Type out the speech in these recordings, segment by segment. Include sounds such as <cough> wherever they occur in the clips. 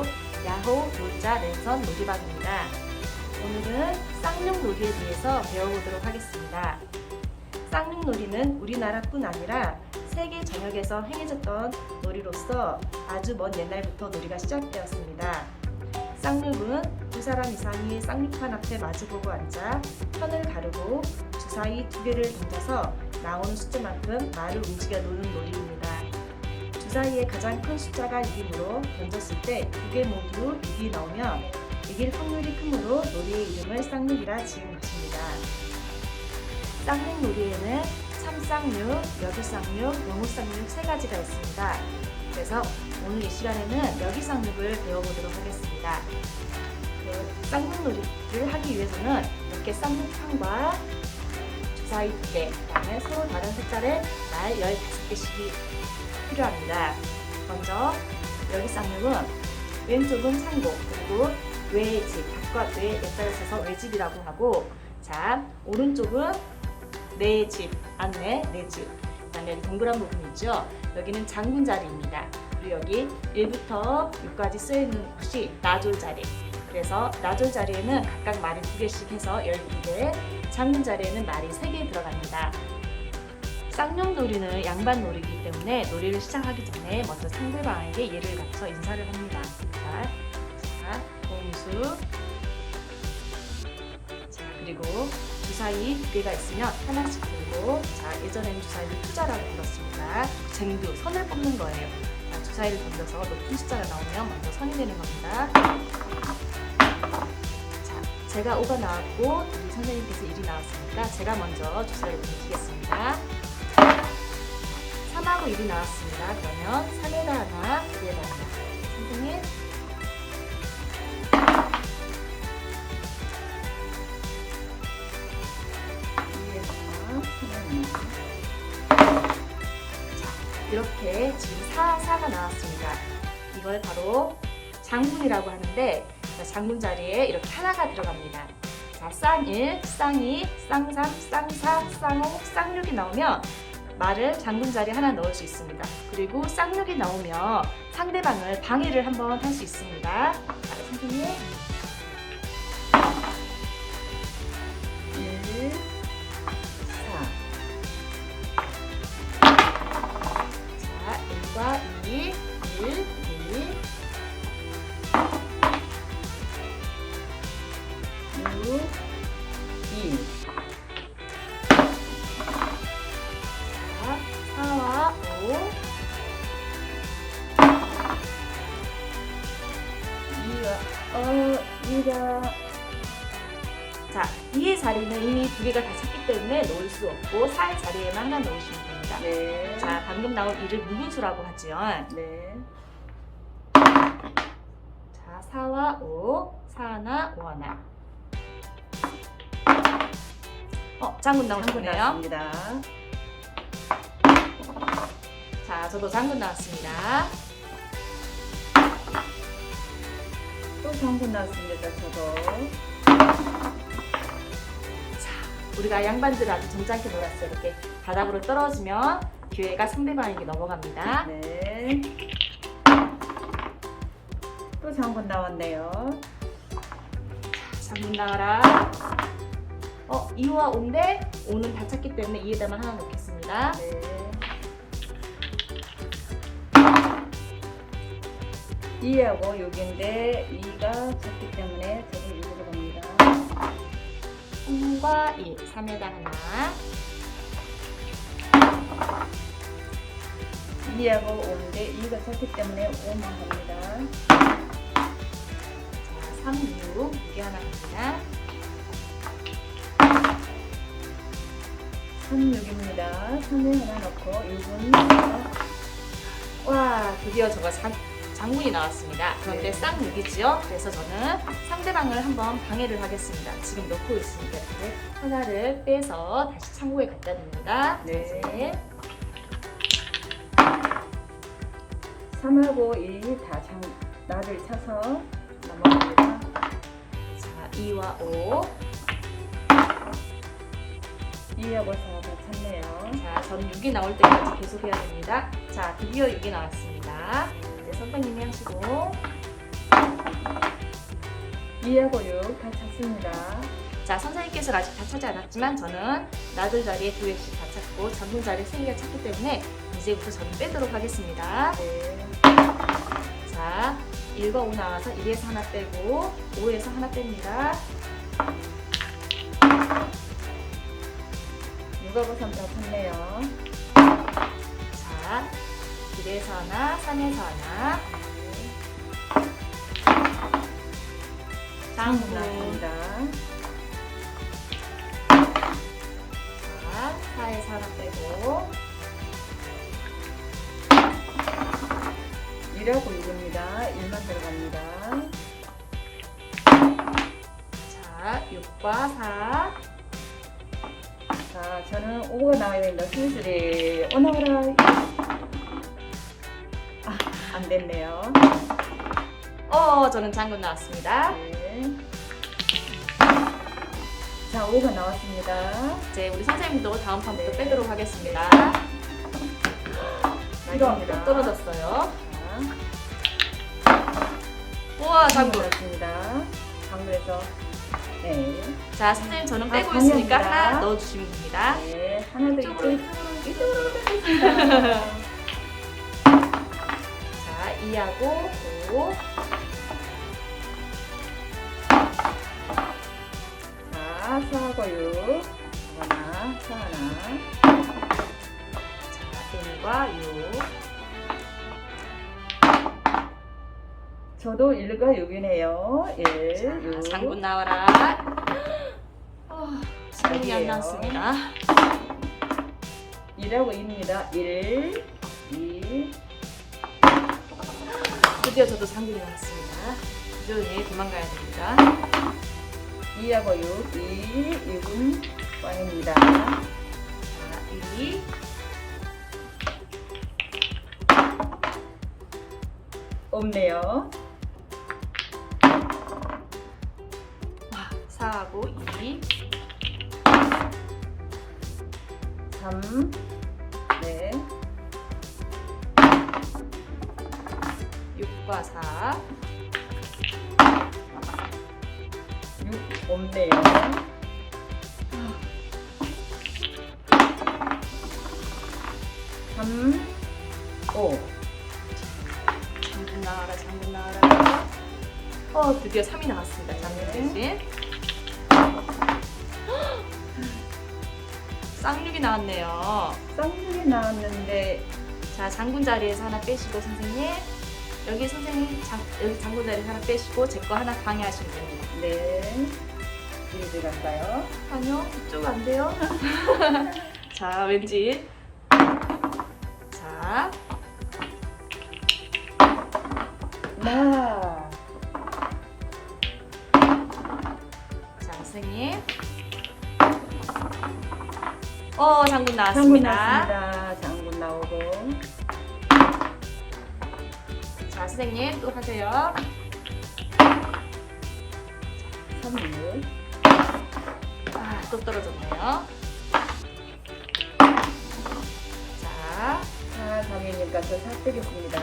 야호 놀자 랜선 놀이방입니다. 오늘은 쌍용놀이에 대해서 배워보도록 하겠습니다. 쌍용놀이는 우리나라뿐 아니라 세계 전역에서 행해졌던 놀이로서 아주 먼 옛날부터 놀이가 시작되었습니다. 쌍육은 두 사람 이상이 쌍육판 앞에 마주보고 앉아 편을 가르고 주사위 두 개를 던져서 나오는 숫자만큼 말을 움직여 노는 놀이입니다. 주사위에 가장 큰 숫자가 6이므로 던졌을 때 두 개 모두 6이 나오면 이길 확률이 크므로 놀이의 이름을 쌍육이라 지은 것입니다. 쌍육 놀이에는 참쌍육, 여기쌍육, 영우쌍육 세 가지가 있습니다. 그래서 오늘 이 시간에는 여기쌍육을 배워보도록 하겠습니다. 그 쌍육놀이를 하기 위해서는 이렇게 쌍육판과 주사위 두 개, 그다음에 서로 다른 숫자를 말 15개씩이 필요합니다. 먼저 여기 쌍육은 왼쪽은 창고, 그리고 외집, 바깥 외에 따라 써서 외집이라고 하고 자, 오른쪽은 내 집, 안내, 내 집. 그다음에 동그란 부분 있죠? 여기는 장군 자리입니다. 그리고 여기 1부터 6까지 쓰여있는 곳이 나졸 자리. 그래서 나졸 자리에는 각각 말이 두 개씩 해서 12개, 장군 자리에는 말이 3개 들어갑니다. 쌍용놀이는 양반놀이이기 때문에 놀이를 시작하기 전에 먼저 상대방에게 예를 갖춰 인사를 합니다. 자, 자, 공수. 자, 그리고 주사위 두 개가 있으면 하나씩 들고, 자, 예전에는 주사위를 투자라고 불렀습니다. 쟁두, 선을 뽑는 거예요. 자, 주사위를 던져서 높은 숫자가 나오면 먼저 선이 되는 겁니다. 자, 제가 5가 나왔고, 선생님께서 1이 나왔으니까 제가 먼저 주사위를 던지겠습니다. 3하고 1이 나왔습니다. 그러면 3에다 하나, 2에다 하나. 선생님. 이렇게 지금 4, 4가 나왔습니다. 이걸 바로 장군이라고 하는데 자, 장군 자리에 이렇게 하나가 들어갑니다. 자, 쌍 1, 쌍 2, 쌍 3, 쌍 4, 쌍 5, 쌍 6이 나오면 말을 장군 자리에 하나 넣을 수 있습니다. 그리고 쌍육이 나오면 상대방을 방해를 한번 할 수 있습니다. 자, 선생님. 2가, 어, 2가, 자, 2의 자리는 이미 두 개가 다 찼기 때문에 놓을 수 없고 4의 자리에만 하나 놓으시면 됩니다. 네. 자, 방금 나온 2를 무분수라고 하지요. 네. 자, 4와 5, 4 하나, 5 하나. 어, 장군 한번 나오셨네요. 나왔습니다. 자, 저도 장군 나왔습니다. 또 장군 나왔습니다, 저도. 자, 우리가 양반들 아주 점잖게 놀았어요. 이렇게 바닥으로 떨어지면 기회가 상대방에게 넘어갑니다. 네. 또 장군 나왔네요. 장군 나와라. 어, 2와 5인데 5는 다 찼기 때문에 2에다만 하나 넣겠습니다. 네. 이하고 6인데 2가 작기 때문에 저도 6으로 갑니다. 3과 1, 3에다 하나. 2하고 5인데 2가 작기 때문에 5만 갑니다. 자, 3, 6, 6개 하나 갑니다. 3, 6입니다. 3에 하나 넣고 6은 와, 드디어 저가 장, 장군이 나왔습니다. 그런데 네. 쌍육이지요. 그래서 저는 상대방을 한번 방해를 하겠습니다. 지금 넣고 있으니까 이렇게 하나를 빼서 다시 창고에 갖다 둡니다. 네. 이제 3하고 2다 장, 나를 차서 넘어갑니다. 자, 2와 5, 2하고 4가 찼네요. 자, 저는 6이 나올 때까지 계속 해야 됩니다. 자, 드디어 6이 나왔습니다. 선생님이 하시고. 2하고 6 다 찾습니다. 자, 선생님께서 아직 다 찾지 않았지만 저는 나들 자리에 두 개씩 다 찾고 전문 자리에 세 개가 찾기 때문에 이제부터 저는 빼도록 하겠습니다. 네. 자, 1과 5 나와서 1에서 하나 빼고 5에서 하나 뺍니다. 6하고 3다 찾네요. 자, 1에서 하나, 3에서 하나. 나왔습니다. 자, 4에서 하나 빼고 1하고 6입니다. 1만 들어갑니다. 자, 6과 4. 자, 저는 5가 나와야 됩니다. 슬슬이 오 나와라. 아, 안 됐네요. 어, 저는 장군 나왔습니다. 네. 자, 5가 나왔습니다. 이제 우리 선생님도 다음 판부터 네. 빼도록 하겠습니다. <laughs> 이거 나갑니다. 떨어졌어요. 자, 우와, 장군. 나왔습니다. 장군에서 네. 자, 선생님 저는 아, 빼고 있으니까 당연합니다. 하나 넣어주시면 됩니다. 네, 하나 더 이쪽으로, 이쪽 이쪽으로 빼겠습니다. <laughs> 자, 2하고 5. 자, 4하고 6. 하나, 4 하나. 자, 1과 6. 저도 1과 6이네요. 1, 자, 6. 장군 나와라. 어, 장군이 안. 나왔습니다. 1하고 2입니다. 1, 2. 드디어 저도 장군이 나왔습니다. 조용히 도망가야 됩니다. 2하고 6, 2, 6은 꽝입니다. 자, 2. 없네요. 와, 4하고 2. 3, 네. 6과 4. 6 없네요. 삼, 오. 장군 나와라, 장군 나와라. 어, 드디어 3이 나왔습니다. 장군 네. 대신. 쌍육이 나왔네요. 쌍둥이 나왔는데 자, 장군 자리에서 하나 빼시고 선생님. 여기 선생님 장, 여기 장군 자리에서 하나 빼시고 제 거 하나 방해하시면 됩니다. 네. 이리 들어갈까요? 아니요, 이쪽 안 돼요. <laughs> 자, 왠지. 자, 나. 자, 선생님. 어, 장군 장군 나왔습니다. 나왔습니다. 장군 나오고. 자, 선생님 또 하세요. 삼육. 아, 또 떨어졌네요. 자, 자, 장이니까 저 삭제겠습니다.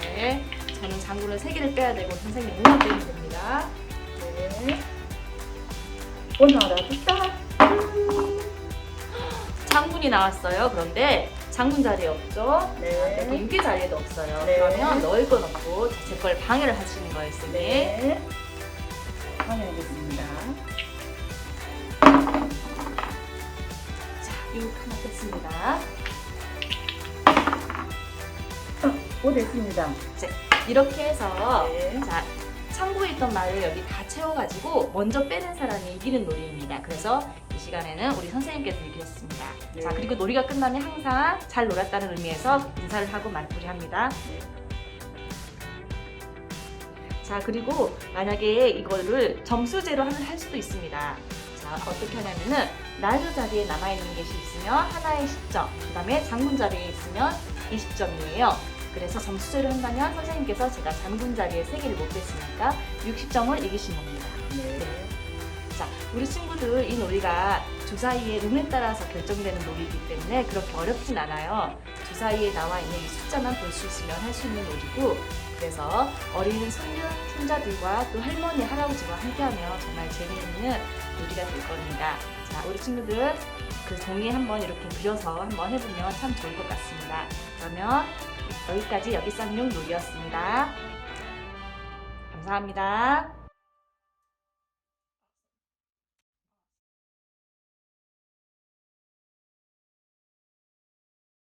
네. 저는 장군을 세 개를 빼야 되고 선생님 5만 빼면 됩니다. 네. 오나라 됐다. 장군이 나왔어요. 그런데 장군 자리에 없죠? 네. 그리고 유기 자리에도 없어요. 네. 그러면 넣을 건 없고 제 걸 방해를 하시는 거였으니 네. 확인하겠습니다. 자, 6 하나 뺐습니다. 오 됐습니다. 이렇게 해서 네. 자, 창고에 있던 말을 여기 다 채워가지고 먼저 빼는 사람이 이기는 놀이입니다. 그래서 이 시간에는 우리 선생님께서 이기셨습니다. 네. 자, 그리고 놀이가 끝나면 항상 잘 놀았다는 의미에서 인사를 하고 마무리합니다. 네. 자, 그리고 만약에 이거를 점수제로 할, 할 수도 있습니다. 자, 어떻게 하냐면은 나주 자리에 남아있는 것이 있으면 하나의 10점, 그 다음에 장군 자리에 있으면 20점이에요. 그래서 점수제로 한다면 선생님께서 제가 장군 자리에 3개를 못 뺐으니까 60점을 이기신 겁니다. 네. 자, 우리 친구들 이 놀이가 주사위의 운에 따라서 결정되는 놀이이기 때문에 그렇게 어렵진 않아요. 주사위에 나와 있는 이 숫자만 볼 수 있으면 할 수 있는 놀이고 그래서 어린 손녀, 손자들과 또 할머니, 할아버지와 함께하면 정말 재미있는 놀이가 될 겁니다. 자, 우리 친구들 그 종이에 한번 이렇게 그려서 한번 해보면 참 좋을 것 같습니다. 그러면 여기까지 여기 쌍용 놀이였습니다. 감사합니다.